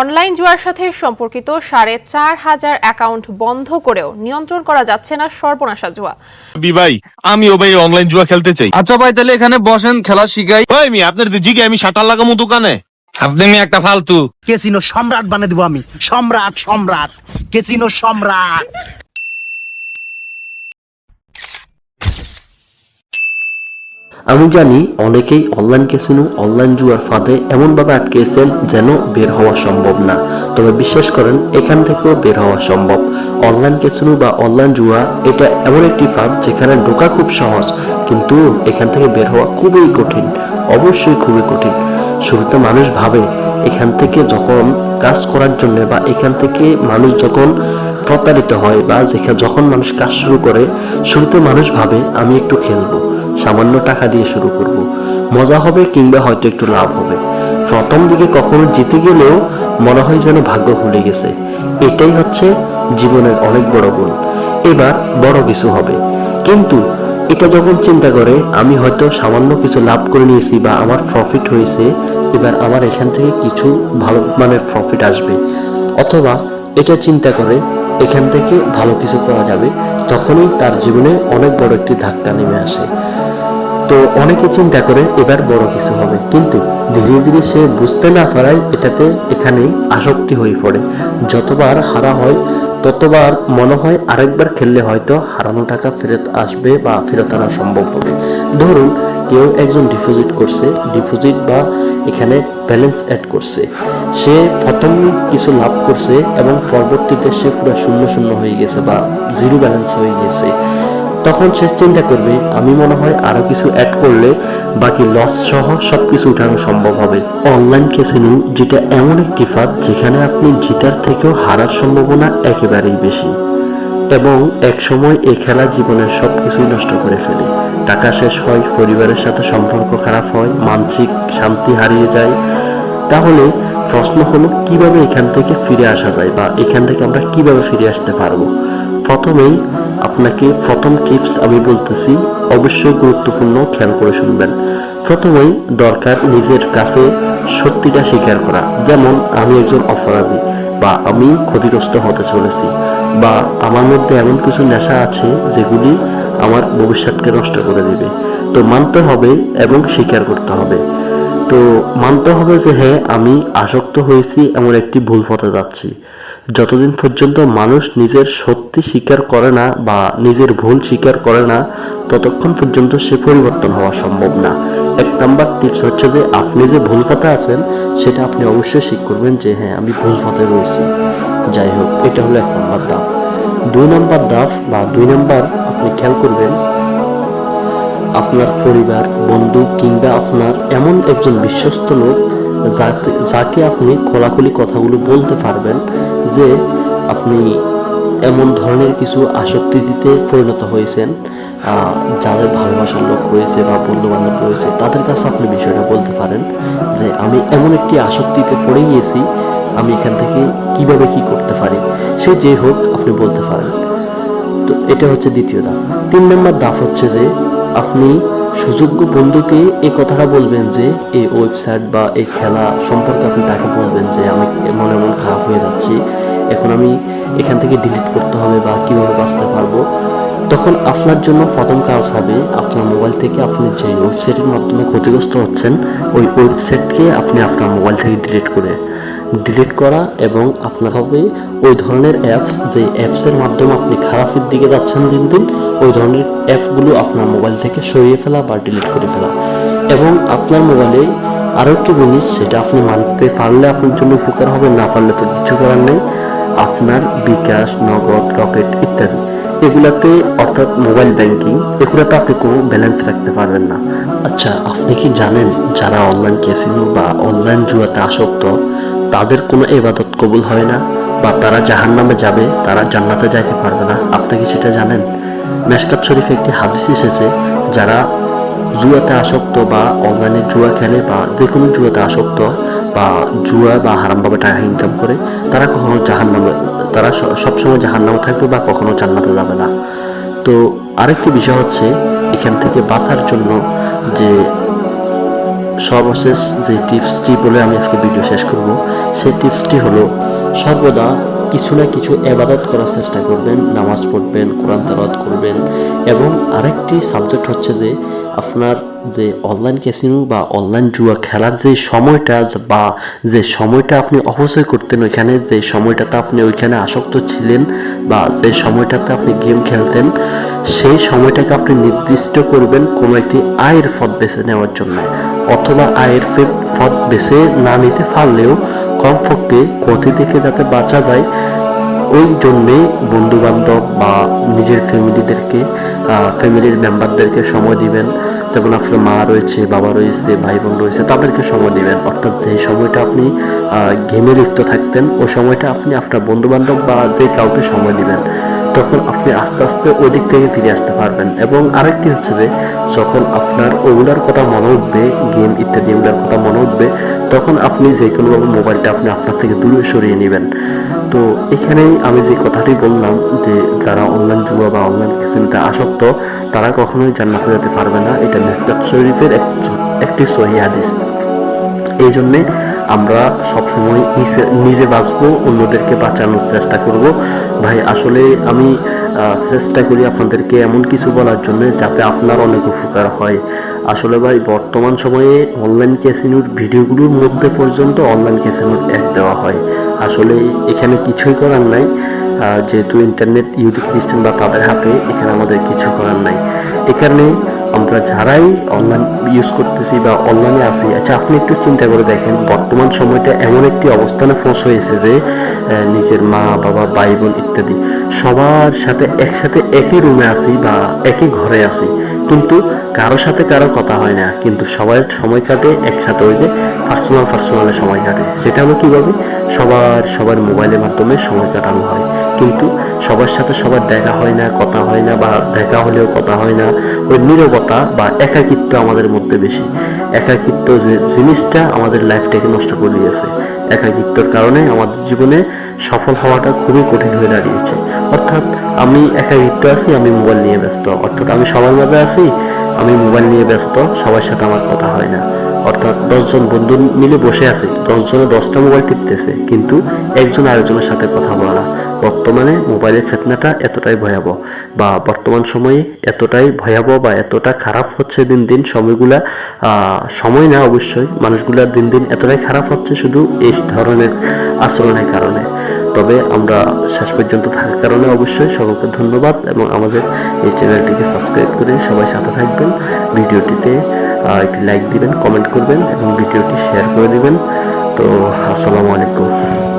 Online জুয়ার সাথে সম্পর্কিত সাড়ে চার হাজার অ্যাকাউন্ট বন্ধ করেও নিয়ন্ত্রণ করা যাচ্ছে না সর্বনাশা জুয়া। বিভাই আমিও ভাই অনলাইন জুয়া খেলতে চাই। আচ্ছা ভাই তাহলে এখানে বসেন খেলা শিখাই। ওই মি আপনার জিগে আমি শাটার লাগামো কানে আপনি মি একটা ফালতু। কেসিনো সম্রাট বানিয়ে দেবো আমি? সম্রাট সম্রাট। কেসিনো সম্রাট? আমি জানি অনেকেই অনলাইন ক্যাসিনো অনলাইন জুয়ার ফাঁদে এমনভাবে আটকেছেন যেন বের হওয়া সম্ভব না। তবে বিশ্বাস করেন, এখান থেকেও বের হওয়া সম্ভব। অনলাইন ক্যাসিনো বা অনলাইন জুয়া, এটা এমন একটি ফাঁদ যেখানে ঢোকা খুব সহজ, কিন্তু এখান থেকে বের হওয়া খুবই কঠিন, অবশ্যই খুবই কঠিন। শুরুতে মানুষ ভাবে, এখান থেকে যখন কাজ করার জন্য বা এখান থেকে মানুষ যখন প্রতারিত হয় বা যেখানে মানুষ কাজ শুরু করে, শুরুতে মানুষ ভাবে, আমি একটু খেলব। সামান্য টাকা দিয়ে শুরু করব। মজা হবে কিংবা হয়তো একটু লাভ হবে। প্রথম দিকে কখনো জিতে গেলেও মনে হয় যেন ভাগ্য ভুলে গেছে। এটাই হচ্ছে জীবনের অনেক বড় গুণ। এবার বড় কিছু হবে। কিন্তু এটা যখন চিন্তা করে, আমি হয়তো সামান্য কিছু লাভ করে নিয়েছি বা আমার প্রফিট হয়েছে, এবার আমার এখান থেকে কিছু ভালো মানের প্রফিট আসবে। অথবা এটা চিন্তা করে এখান থেকে ভালো কিছু করা যাবে, তখনই তার জীবনে অনেক বড় একটি ধাক্কা নেমে আসে। তো অনেকে চিন্তা করে এবার বড় কিছু হবে। কিন্তু ধীরে ধীরে সে বুঝতে না পারায় এটাতে এখানে আসক্তি হয়ে পড়ে। যতবার হারা হয়, ততবার মনে হয় আরেকবার খেললে হয়তো হারানো টাকা ফেরত আসবে বা ফেরত আনা সম্ভব হবে। ধরুন, কেউ একজন ডিপোজিট করছে ডিপোজিট বা এখানে ব্যালেন্স অ্যাড করছে। সে প্রথম কিছু লাভ করছে এবং পরবর্তীতে সে পুরো শূন্য শূন্য হয়ে গেছে বা জিরো ব্যালেন্স হয়ে গেছে। তখন সে চিন্তা করবে, আমি মনে হয় আরও কিছু অ্যাড করলে বাকি লস সহ সবকিছু উঠানো সম্ভব হবে। অনলাইন ক্যাসিনো যেটা এমন একটি ফাঁদ যেখানে আপনি জিতার থেকেও হারার সম্ভাবনা একেবারেই বেশি। এবং এক সময় এই খেলা জীবনের সবকিছুই নষ্ট করে ফেলে। টাকা শেষ হয়, পরিবারের সাথে সম্পর্ক খারাপ হয়, মানসিক শান্তি হারিয়ে যায়। তাহলে প্রশ্ন হলো, কীভাবে এখান থেকে ফিরে আসা যায় বা এখান থেকে আমরা কীভাবে ফিরে আসতে পারব? প্রথমেই আপনাকে প্রথম টিপস আমি বলতেছি, অবশ্যই গুরুত্বপূর্ণ খেয়াল করে শুনবেন। প্রথমেই দরকার নিজের কাছে সত্যিটা স্বীকার করা। যেমন, আমি একজন অপরাধী বা আমি ক্ষতিগ্রস্ত হতে চলেছি বা আমার মধ্যে এমন কিছু নেশা আছে যেগুলি আমার ভবিষ্যৎকে নষ্ট করে দেবে। তো মানতে হবে এবং স্বীকার করতে হবে। তো মানতে হবে যে হ্যাঁ আমি আসক্ত হয়েছি, এমন একটি ভুল পথে যাচ্ছি। যতদিন পর্যন্ত মানুষ নিজের সত্যি স্বীকার করে না বা নিজের ভুল স্বীকার করে না, ততক্ষণ পর্যন্ত সে পরিবর্তন হওয়া সম্ভব না। এক নাম্বার টিপস হচ্ছে যে, আপনি যে ভুল পথে আছেন, সেটা আপনি অবশ্যই স্বীকার করবেন যে হ্যাঁ আমি ভুল পথে রয়েছি। যাই হোক, এটা হলো এক নাম্বার দাফ। দুই নাম্বার দাফ বা দুই নাম্বার আপনি খেয়াল করবেন, আপনার পরিবার, বন্ধু কিংবা আপনার এমন একজন বিশ্বস্ত লোক যাকে আপনি খোলাখুলি কথাগুলো বলতে পারবেন যে আপনি এমন ধরনের কিছু আসক্তিতে পরিণত হয়েছেন যাদের ভালোবাসার লোক রয়েছে বা বন্ধু বান্ধব রয়েছে, তাদের কাছে আপনি বিষয়টা বলতে পারেন যে, আমি এমন একটি আসক্তিতে পড়ে গিয়েছি, আমি এখান থেকে কীভাবে কি করতে পারি? সে যে হোক, আপনি বলতে পারেন। তো এটা হচ্ছে দ্বিতীয় ধাপ তিন নম্বর ধাপ হচ্ছে যে, আপনি সুযোগ্য বন্ধুকে এই কথাটা বলবেন যে এই ওয়েবসাইট বা এই খেলা সম্পর্কে আপনি তাকে বলবেন যে, আমি এমন এমন খারাপ হয়ে যাচ্ছি, এখন আমি এখান থেকে ডিলিট করতে হবে বা কীভাবে বাঁচতে পারব? তখন আপনার জন্য প্রথম কাজ হবে, আপনার মোবাইল থেকে আপনি যে ওয়েবসাইটের মাধ্যমে ক্ষতিগ্রস্ত হচ্ছেন, ওই ওয়েবসাইটকে আপনি আপনার মোবাইল থেকে ডিলিট করে ডিলিট করা এবং আপনার হবে ওই ধরনের অ্যাপস যে অ্যাপসের মাধ্যমে আপনি খারাপের দিকে যাচ্ছেন দিন দিন, ওই ধরনের অ্যাপগুলো আপনার মোবাইল থেকে সরিয়ে ফেলা বা ডিলিট করে ফেলা। এবং আপনার মোবাইলে আরও একটি জিনিস, সেটা আপনি মানতে পারলে আপনার জন্য উপকার হবে, না পারলে তো কিছু করার নেই। আপনার বিকাশ, নগদ, রকেট ইত্যাদি, এগুলাতে অর্থাৎ মোবাইল ব্যাংকিং এগুলাতে আপনি কোনো ব্যালেন্স রাখতে পারবেন না। আচ্ছা আপনি কি জানেন যারা অনলাইন ক্যাসিনো বা অনলাইন জুয়াতে আসক্ত তাদের কোনো এবাদত কবুল হয় না বা তারা জাহান নামে যাবে, তারা জান্নাতে যাইতে পারবে না। আপনি কি সেটা জানেন? মেশকাত শরীফে একটি হাদিস এসেছে, যারা জুয়াতে আসক্ত বা অনলাইনে জুয়া খেলে বা যে কোনো জুয়াতে আসক্ত বা জুয়া বা হারামভাবে টাকা ইনকাম করে, তারা কখনো জাহান নামে তারা সবসময় জাহান নামে থাকবে বা কখনো জান্নাতে যাবে না। তো আরেকটি বিষয় হচ্ছে, এখান থেকে বাঁচার জন্য যে সর্বশেষ যে টিপসটি বলে আমি আজকে ভিডিও শেষ করব সেই টিপসটি হলো, সর্বদা কিছু না কিছু এবাদত করার চেষ্টা করবেন, নামাজ পড়বেন, কোরআন তালাওয়াত করবেন এবং আরেকটি সাবজেক্ট হচ্ছে যে আপনার যে অনলাইন ক্যাসিনো বা অনলাইন জুয়া খেলার যে সময়টা বা যে সময়টা আপনি অপচয় করতেন ওইখানে, যে সময়টাতে আপনি ওইখানে আসক্ত ছিলেন বা যে সময়টাতে আপনি গেম খেলতেন, সেই সময়টাকে আপনি নির্দিষ্ট করবেন কোনো একটি আয়ের পথ বেছে নেওয়ার জন্য। অথবা আয়ের পথ বেছে না নিতে পারলেও কমপক্ষে ক্ষতি থেকে যাতে বাঁচা যায়, ওই জন্যে বন্ধু বান্ধব বা নিজের ফ্যামিলিদেরকে ফ্যামিলির মেম্বারদেরকে সময় দিবেন। যেমন আপনার মা রয়েছে, বাবা রয়েছে ভাই বোন রয়েছে, তাদেরকে সময় দিবেন। অর্থাৎ যে সময়টা আপনি গেমে লিপ্ত থাকতেন, ওই সময়টা আপনি আপনার বন্ধু বান্ধব বা যে কাউকে সময় দিবেন, তখন আপনি আস্তে আস্তে ওই দিক থেকে ফিরে আসতে পারবেন। এবং আরেকটি হচ্ছে যে যখন আপনার ওগুলার কথা মনে উঠবে গেম ইত্যাদি ওগুলার কথা মনে উঠবে, তখন আপনি যে কোনোভাবে মোবাইলটা আপনি আপনার থেকে দূরে সরিয়ে নেবেন। তো এখানেই আমি যে কথাটি বললাম যে যারা অনলাইন জুয়া বা অনলাইন ক্যাসিনোতে আসক্ত, তারা কখনোই জান্নাতে যেতে পারবে না। এটা মেসকাত শরীফের এক- একটি সহি হাদিস। এই জন্যে আমরা সবসময় নিজে বাঁচবো, অন্যদেরকে বাঁচানোর চেষ্টা করব। ভাই, আসলে আমি চেষ্টা করি আপনাদেরকে এমন কিছু বলার জন্য যাতে আপনার অনেক উপকার হয়। আসলে ভাই, বর্তমান সময়ে অনলাইন ক্যাসিনোর ভিডিওগুলোর মধ্যে পর্যন্ত অনলাইন ক্যাসিনোর অ্যাড দেওয়া হয়। আসলে এখানে কিছুই করার নাই। যেহেতু ইন্টারনেট ইউটিউব সিস্টেম বা তাদের হাতে এখানে আমাদের কিছু করার নাই। এ কারণে আমরা যারাই অনলাইন ইউজ করতেছি বা অনলাইনে আছি আচ্ছা আপনি একটু চিন্তা করে দেখেন, বর্তমান সময়টা এমন একটি অবস্থানে পৌঁছে যে নিজের মা, বাবা ভাই বোন ইত্যাদি সবার সাথে একসাথে একই রুমে আছি বা একই ঘরে আছি। কিন্তু কারোর সাথে কারও কথা হয় না, কিন্তু সবাই সময় কাটে, একসাথে ওই যে পার্সোনাল পার্সোনালে সময় কাটে। সেটা হলো কীভাবে? সবার সবার মোবাইলের মাধ্যমে সময় কাটানো হয়। কিন্তু সবার সাথে সবার দেখা হয় না, কথা হয় না বা দেখা হলেও কথা হয় না। ওই নীরবতা বা একাকিত্ব আমাদের মধ্যে বেশি। একাকিত্ব যে জিনিসটা আমাদের লাইফটাকে নষ্ট করে দিয়েছে। একাকিত্বর কারণে আমাদের জীবনে সফল হওয়াটা খুবই কঠিন হয়ে দাঁড়িয়েছে। অর্থাৎ আমি একাকিত্ব আছি, আমি মোবাইল নিয়ে ব্যস্ত। অর্থাৎ আমি সবার মাঝে আছি, আমি মোবাইল নিয়ে ব্যস্ত, সবার সাথে আমার কথা হয় না। অর্থাৎ দশজন বন্ধু মিলে বসে আছে, দশজনে দশটা মোবাইল টিপতেছে, কিন্তু একজন আরেকজনের সাথে কথা বলা বর্তমানে মোবাইলের ফেতনাটা এতটাই ভয়াবহ বা বর্তমান সময়ে এতটাই ভয়াবহ বা এতটা খারাপ হচ্ছে দিন দিন সময়গুলা সময় না অবশ্যই, মানুষগুলা দিন দিন এতটাই খারাপ হচ্ছে শুধু এই ধরনের আচরণের কারণে। তবে আমরা শেষ পর্যন্ত থাকার কারণে অবশ্যই সকলকে ধন্যবাদ এবং আমাদের এই চ্যানেলটিকে সাবস্ক্রাইব করে সবাই সাথে থাকবেন। ভিডিওটিতে একটি লাইক দিবেন কমেন্ট করবেন এবং ভিডিওটি শেয়ার করে দিবেন। তো, আসসালামু আলাইকুম।